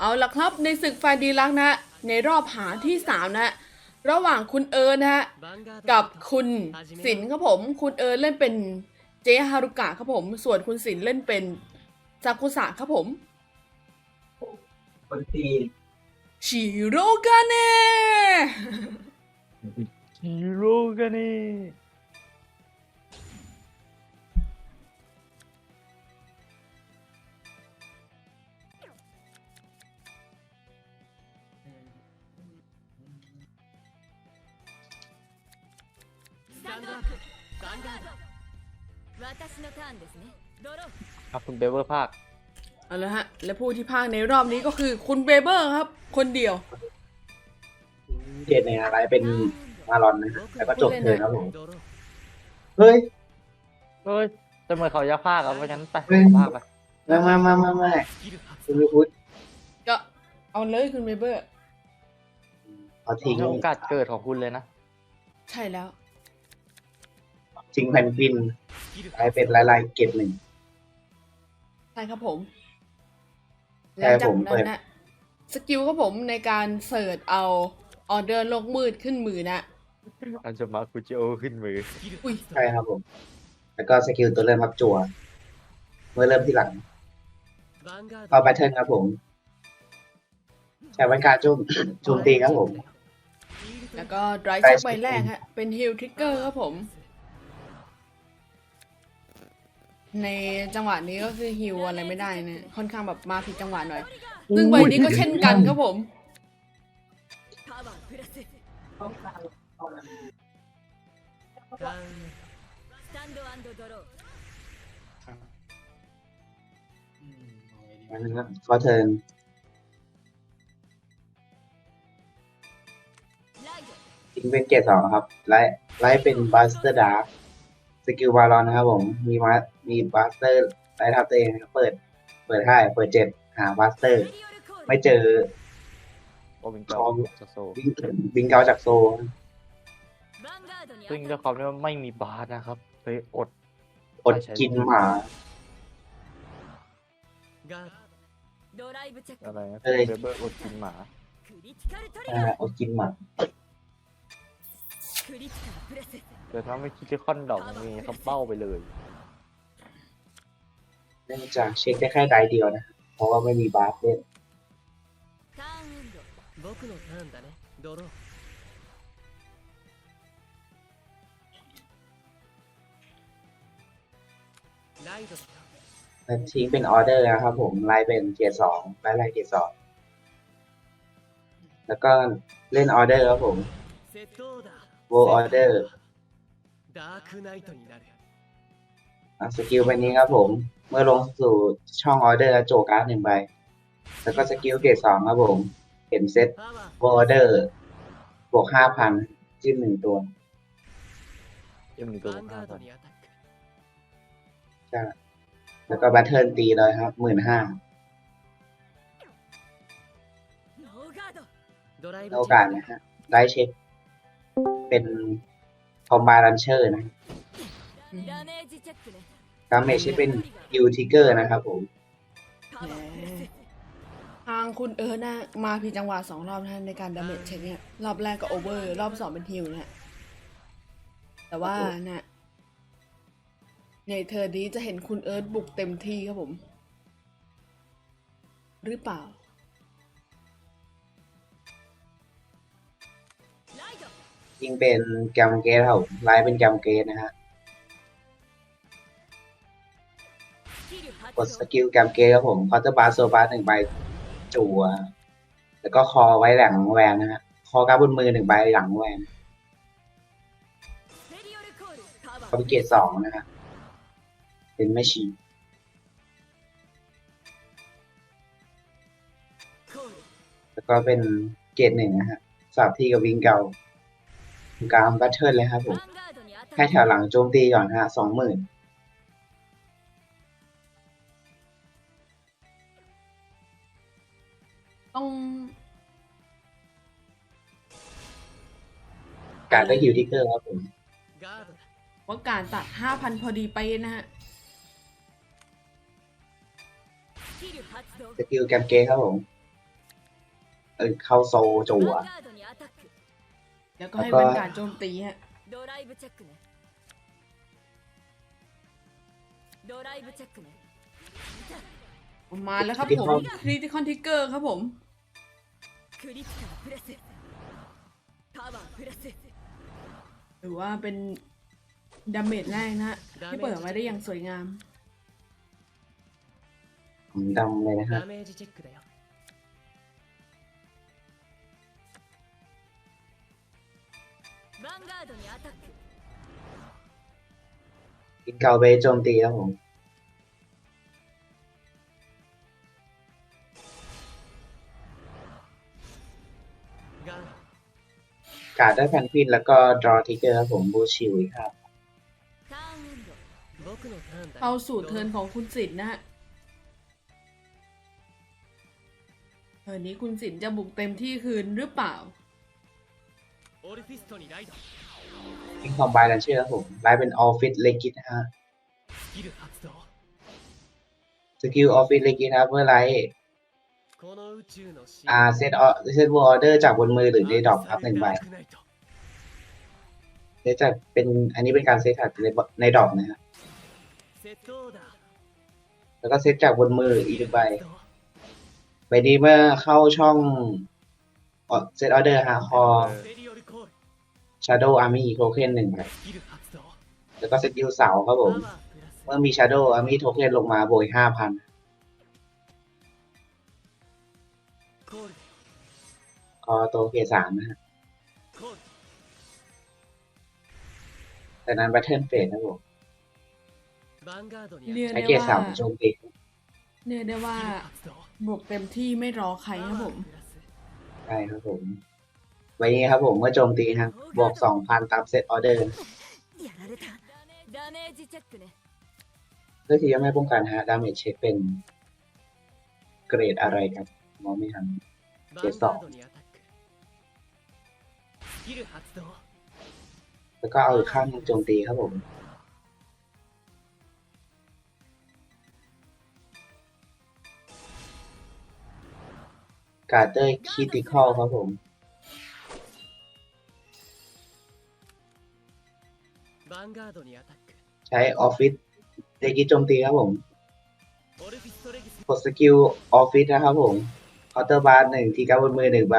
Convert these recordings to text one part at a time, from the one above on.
เอาละครับในศึกไฟดีลักษณ์นะฮะในรอบหาที่สามนะฮะระหว่างคุณเอิร์นนะฮะกับคุณสินครับผมคุณเอิร์นเล่นเป็นเจฮารุกะครับผม ส่วนคุณสินเล่นเป็นซากุสะครับผมคนตีชิโรกาเน่ฮีโร่กันนี่スンドアップヴァンガード私のターンですねドロー ครับคุณเบเวอร์ภาค เอาละฮะ และผู้ที่พากย์ในรอบนี้ก็คือคุณเบเบอร์ครับ คนเดียว เจ็ดในอะไรเป็นมารอนนะแล้วก็จบเทิร์นครับผม เฮ้ย เฮ้ยแต่เหมือนเขาจะภาคครับเพราะฉะนั้นไป เฮ้ย ภาคไป มามามามามาคุณวิพุทธ ก็เอาเลยคุณเบเบอร์ เอาทิ้ง โอกาสเกิดของคุณเลยนะ ใช่แล้ว ทิ้งแพนกวินกลายเป็นลายลายๆเกตหนึ่งใช่ครับผมใช่แล้วผจากมนั้นนะสกิลครับผมในการเสิร์ชเอาออเดอร์โลกมืดขึ้นมือนะอันจะมาคุจิโอขึ้นมืออุ้ยใช่ครับผม แล้วก็สกิลตัวเริ่มครับจั่วเมื่อเริ่มที่หลังเข้าแพทเทิร์นครับผมใช้วันการโจมโจมตีครับผม แล้วก็ดรายเช็คใบแรกฮะเป็นฮิลทริกเกอร์ครับผม ในจังหวะนี้ก็คือฮิวอะไรไม่ได้เนี่ยค่อนข้างแบบมาผิดจังหวะหน่อย ซึ่งใบนี้ก็เช่นกันครับผม มันนะครับขอเทนทิ้งเป็นเกตสองครับ ไลท์ไลท์เป็นบัสเตอร์ดาร์ กิลบาลอนนะครับผม มีมามีบัสเตอร์ไลท์ทับตัวเองเปิด เปิดค่าย เปิดเจ็ดหาบัสเตอร์ ไม่เจอโอวิงเกาจากโซวิงเกาจากโซ ซึ่งเจ้าคอมเนี่ยไม่มีบาสนะครับเลยอด อดกินหมาอะไรนะเบอร์อดกินหมาอดกินหมา เดี๋ยวทำให้คิดจะค่อนดอกมีเขาเป้าไปเลยเนื่องจากเช็คได้แค่ไดเดียวนะ เพราะว่าไม่มีบาร์เล่นทิ้งเป็นออเดอร์นะครับผม ไล่เป็นเกียร์สองไล่ไเกียร์สองแล้วก็เล่นออเดอร์ครับผมโวออเดอร์ สกิลใบนี้ครับผม เมื่อลงสู่ช่องออเดอร์โจการ์ดหนึ่งใบ แล้วก็สกิลเกรดสองครับผม เห็นเซ็ตบอรเดอร์บวกห้าพันจิ้มหนึ่งตัวจิ้มหนึ่งตัวห้าพันใช่แล้วก็บัตเทิลตีเลยครับหมื่นห้าโอกาสนะฮะได้เช็ค เป็น คอมบาร์ลันเชอร์นะดาเมจใช้เป็นยูทิกเกอร์นะครับผม ทางคุณเอิร์ธนะมาพีจังหวะสองรอบนะในการดาเมจเช็คเนี่ยรอบแรกก็โอเวอร์ รอบสองเป็นฮิวนะแต่ว่านะในเธอนี้จะเห็นคุณเอิร์ธบุกเต็มที่ครับผม หรือเปล่า ยิ่งเป็นแกมเกสครับไลฟ์เป็นแกมเกสนะฮะกดสกิลแกมเกสครับผมคอร์เตอร์บาร์โซบาร์หนึ่งใบจั่วแล้วก็คอไว้หลังแวนนะฮะคอกาบบนมือหนึ่งใบหลังแวนคอมเกตสองนะฮะเป็นแม่ชีแล้วก็เป็นเกตหนึ่งนะฮะสาบที่กับวิงเก่า กางบัตเทิลเลยครับผมแค่แถวหลังโจมตีก่อนฮะสองหมื่นต้องการได้ฮิวทิกเกอร์ครับผมว่าการตัดห้าพันพอดีไปนะฮะสกิลแกมเกครับผมเออเข้าโซโจั่ แล้วก็ให้ แล้วก็ บรรการโจมตีฮะ ドライブチェックねドライブチェックね มาแล้วครับผมคริติคอนทิกเกอร์ครับผม クリティカルプレスパワープレス หรือว่าเป็นดาเมจแรกนะฮะที่เปิดมาได้อย่างสวยงาม ผมดำเลยนะฮะ ダメージチェックだよ กินเกาเบสโจมตีครับผมกาดได้แพนกวินแล้วก็ดรอทิกเกอร์ครับผมบูชิวครับเอาสูตรเทินของคุณสิทธ์นะฮะเออนี้คุณสินจะบุกเต็มที่คืนหรือเปล่า ทิ้งคอมไบแล้วชื่อแล้วผมไลฟ์เป็นออฟฟิศเลกิตนะฮะสกิลออฟฟิศเลกิตครับเมื่อไลฟ์อ่าเซตออเซตวอร์เดอร์จากบนมือหรือในดอกครับหนึ่งใบเซตจากเป็นอันนี้เป็นการเซตจากในในดอกนะฮะแล้วก็เซตจากบนมืออีกใบใบนี้เมื่อเข้าช่องเซตออเดอร์ฮะคอ Shadow Army โทเค็นหนึ่งครับแล้วก็เซตยูเสาครับผม เมื่อมี Shadow Army โทเค็นลงมาโบยห้าพันคอโตเกสามนะฮะแต่นั้นแบทเทิลเฟสนะผมเรีใช้เกได้สามโจมตีเรียกได้ว่าบวกเต็มที่ไม่รอใครนะผมใช่ครับผม วันนี้ครับผมเมื่อโจมตีนะบวกสองพันตามเซตออเดอร์ด้วยที่ยัไม่ป้องกันฮะดาเมจเช็คเป็นเกรดอะไรครับมองไม่ทันเกรดสองแล้วก็เอาอข้างโจมตีครับผมกาเตอร์คิติคอลครับผม ใช้ออฟฟิศเดกิโจมตีครับผมกดสกิลออฟฟิศนะครับผมคอเตอร์บาร์หนึ่งทีกับบนมือหนึ่งใบ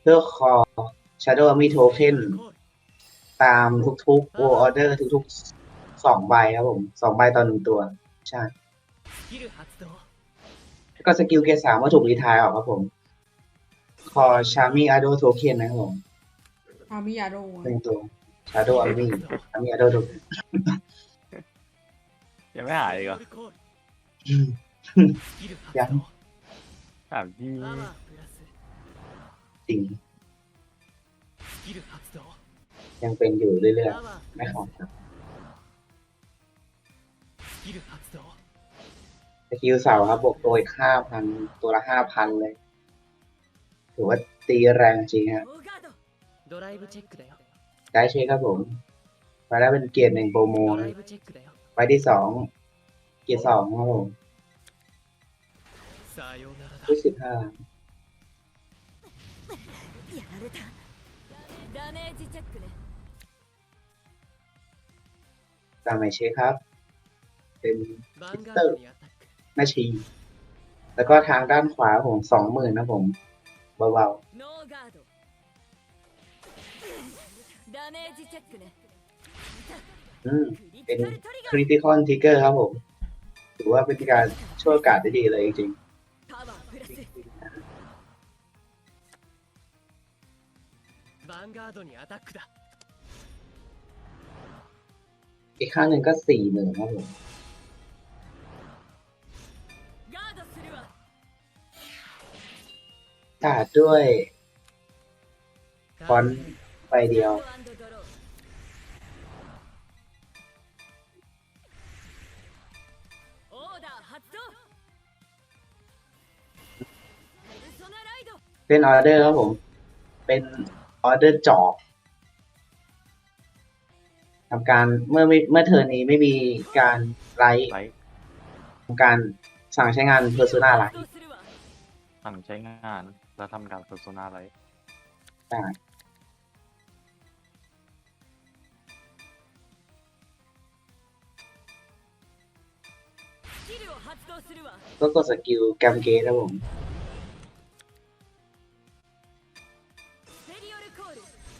เพื่อคอชาร์โดมีโทเค็นตามทุกๆวอออเดอร์ทุกๆสองใบครับผมสองใบตอนหนึ่งตัว ใช่แล้วก็สกิลเกสามว่าถูกรีทายออกครับผม คอชามีอาโดโทเค็นนะครับผมชามีอาโดหนึ่งตัว Shadow Army มีอ Shadow Army ยังไม่หายอีกเหรอยังถามจริจริง ยังเป็นอยู่เรื่อยๆ ไม่ออกครับสกิลเสาครับบวกโดยอีห้าพันตัวละห้าพันเลย ถือว่าตีแรงจริงครับ ได้เช็คครับผม ไปแล้วเป็นเกียร์หนึ่งโปรโมไปที่สองเกียร์สองครับผมรู้สึกห้าตามไปเช็คครับ เป็นพิเตอร์นาชี แล้วก็ทางด้านขวาผมสองหมื่นนะผมเบาๆ อืมเป็นคริติคอนทิกเกอร์ครับผม ถือว่าเป็นการช่วยโอกาสได้ดีเลยจริงอีกข้างหนึ่งก็สี่หนึ่งครับผมตัดด้วยฟอนไปเดียว เป็นออเดอร์ครับผม เป็นออเดอร์จอบทำการเมื่อเมื่อเทอร์นี้ไม่มีการไลท์ไลทำการสั่งใช้งานเพอร์ซูนาไลท์สั่งใช้งานแล้วทำการเพอร์ซูนาไลท์ ก็กดสกิลแกมเกตนะผม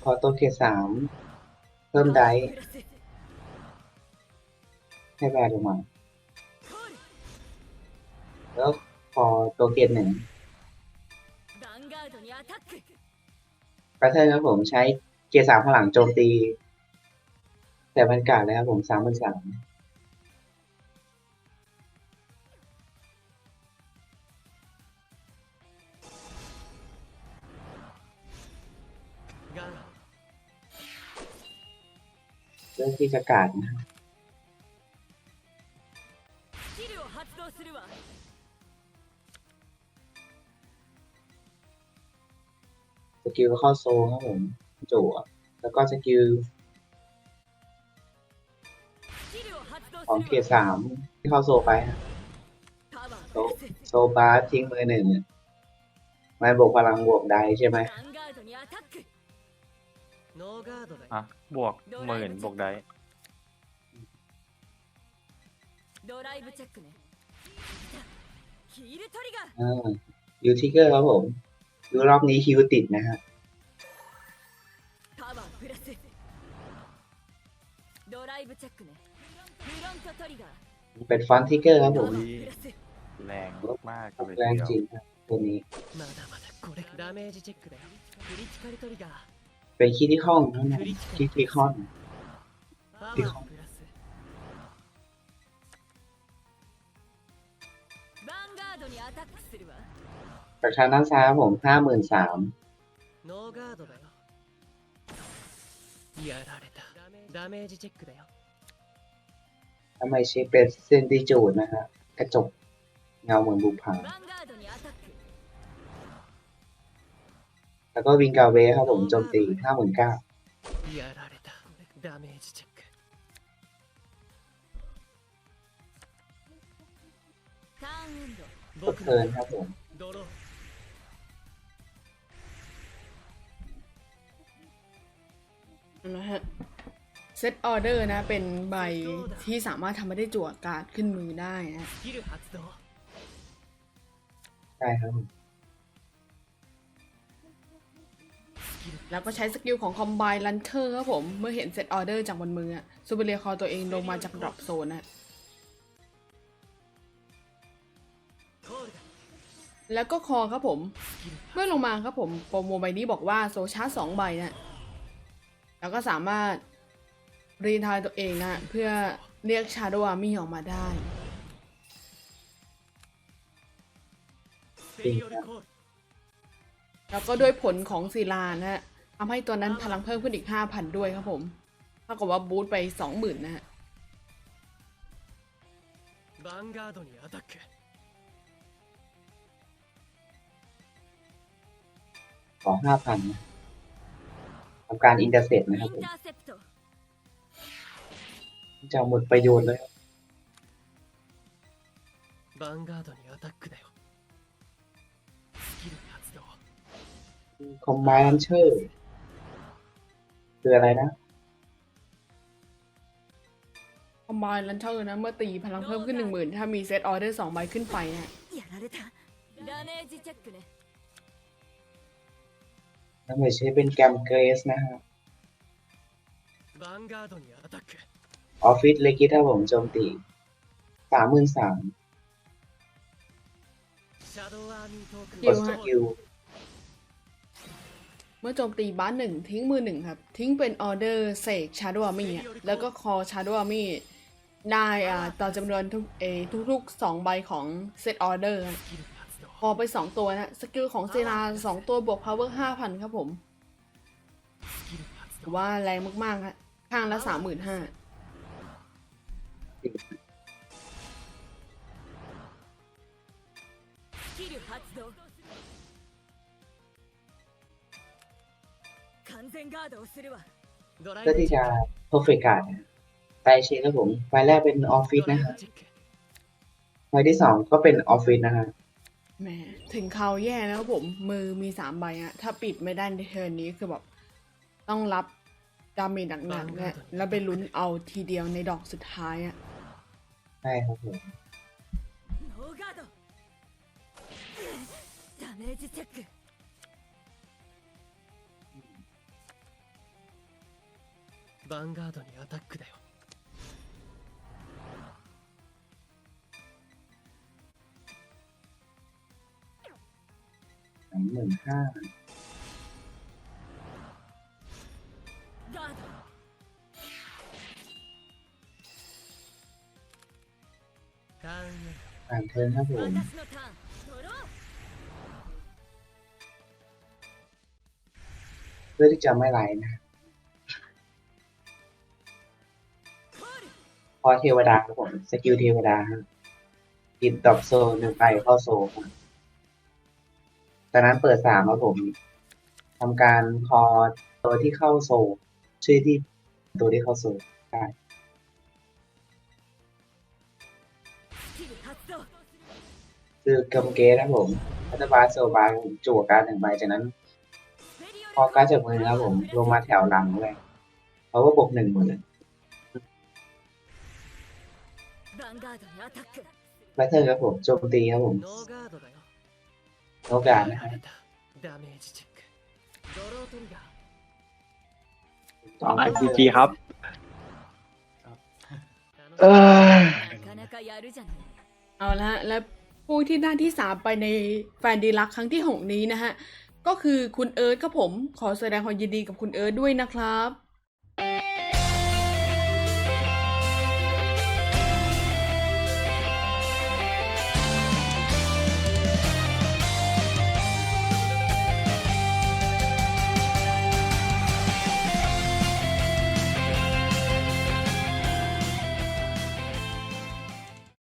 พอตัวเคสามเพิ่มได้ให้แบลงมา แล้วพอตัวเกตหนึ่งแพทเทิร์นครับผมใช้เกสามข้างหลังโจมตี แต่บรรยากาศเลยครับผมสามบนสาม เรื่องที่จะกาดนะสกิลเข้าโซ่ครับผมจั่วแล้วก็สกิลของเขตสามที่เข้าโซ่ไปโซโซบาทิ้งมือหนึ่งมันบวกพลังบวกได้ใช่ไหม ノーガードだよ อ่ะ บวกหมื่นบวกได้ ドライブチェックねヒールトリガー อ่ายูทิกเกอร์ครับผมดูรอบนี้ฮิวติดนะฮะ パワープラスドライブチェックねフロントトリガー เป็นฟอนต์ทิกเกอร์ครับ パ ผ ワ ม ープラス แรงมากๆกันเลย แรง ที จริ เดี ง ยว ครับตัวนี้ まだまだこれダメージチェックだよクリティカルトリガー ไปคิดที่ห้องนั่นแหละคิดที่ห้องที่ห้องจากทานั้านซ้ายผมห้าหมื่นสามทำไมเชฟเป็นเซนติจูดนะฮะกระจกเงาเหมือนบุพผา แล้วก็วิงกาเวครับผมโจมตีห้าหมื่นเก้าก็เพลินครับผมนะฮะเซตออเดอร์นะ เป็นใบที่สามารถทำให้ได้จั่วการ์ดขึ้นมือได้นะใช่ครับ แล้วก็ใช้สกิลของคอมไบลันเทอร์ครับผม เมื่อเห็นเซตออเดอร์จากบนมือซูเปเรียคอตัวเองลงมาจากดรอปโซนนะแล้วก็คอครับผม เมื่อลงมาครับผม โปรโมใบนี้บอกว่าโซชาร์สองใบนะแล้วก็สามารถรีทายตัวเองนะเพื่อเรียกชาโดวามี่ออกมาได้ แล้วก็ด้วยผลของศิลานะฮะทำให้ตัวนั้นพลังเพิ่มขึ้นอีกห้าพันด้วยครับผมถ้าากับว่าบูทไปสองหมื่นนะฮะขอห้าพันทำการอินเตอร์เซตนะครับผมจะหมดประโยชน์เลยครับヴァンガードにアタックで คอมไบลันเชอร์คืออะไรนะ คอมไบลันเทอร์นะ เมื่อตีพลังเพิ่มขึ้น 10,000 ถ้ามีเซตออเดอร์2ใบขึ้นไปนะ やられたダメージチェックね แล้วไม่ใช่เป็นแกมเกรสนะฮะ ヴァンガードにアタック ออฟฟิศเลกิถ้าผมโจมตีสามหมื่นสาม シャドウアーミートークン กดสกิล เมื่อโจมตีบ้านหนึ่งทิ้งมือหนึ่งครับ ทิ้งเป็นออเดอร์เสกชาร์ดอามี่แล้วก็คอชาร์ดอามี่ได้อ่าต่อจำนวนทุกเอทุกๆสองใบของเซตออเดอร์พอไปสองตัวนะสกิลของเซนาสองตัวบวกพาวเวอร์ห้าพันครับผมว่าแรงมากๆครับข้างละสามหมื่นห้า ก็ที่จะโปรเฟกการ์ดไฟเชนครับผมไฟแรกเป็นออฟฟิศนะฮะไฟที่สองก็เป็นออฟฟิศนะฮะแหมถึงเขาแย่นะครับผมมือมีสามใบอะถ้าปิดไม่ได้ในเทอร์นนี้คือแบบต้องรับดาเมจหนักๆเนี่ยแล้วไปลุ้นเอาทีเดียวในดอกสุดท้ายอะใช่ครับผมダメージチェックヴァンガードにアタックだよหมื่นห้าอ่านเทินครับผมเพื่อที่จะไม่ไหลนะ อเทวดาครับผม สกิลเทวดากินดอกโซนหนึ่งไปเข้าโซนจากนั้นเปิดสามครับผมทำการคอตัวที่เข้าโซนชื่อที่ตัวที่เข้าโซนได้คือกำเกตครับผมพัตบาโซบาร์จั่วการหนึ่งใบจากนั้น พอการจับมือครับผมลงมาแถวหลังเลยเขาก็บวกหนึ่งหมดเลย แบทเทิลครับผมโจมตีครับผมโอกาสนะครับต่อไอซีจีครับ เอาละแล้วผู้ที่ได้าที่สามไปในแฟนดีลักครั้งที่หกนี้นะฮะ ก็คือคุณเอิร์ธครับผมขอแสดงความยินดีกับคุณเอิร์ธด้วยนะครับ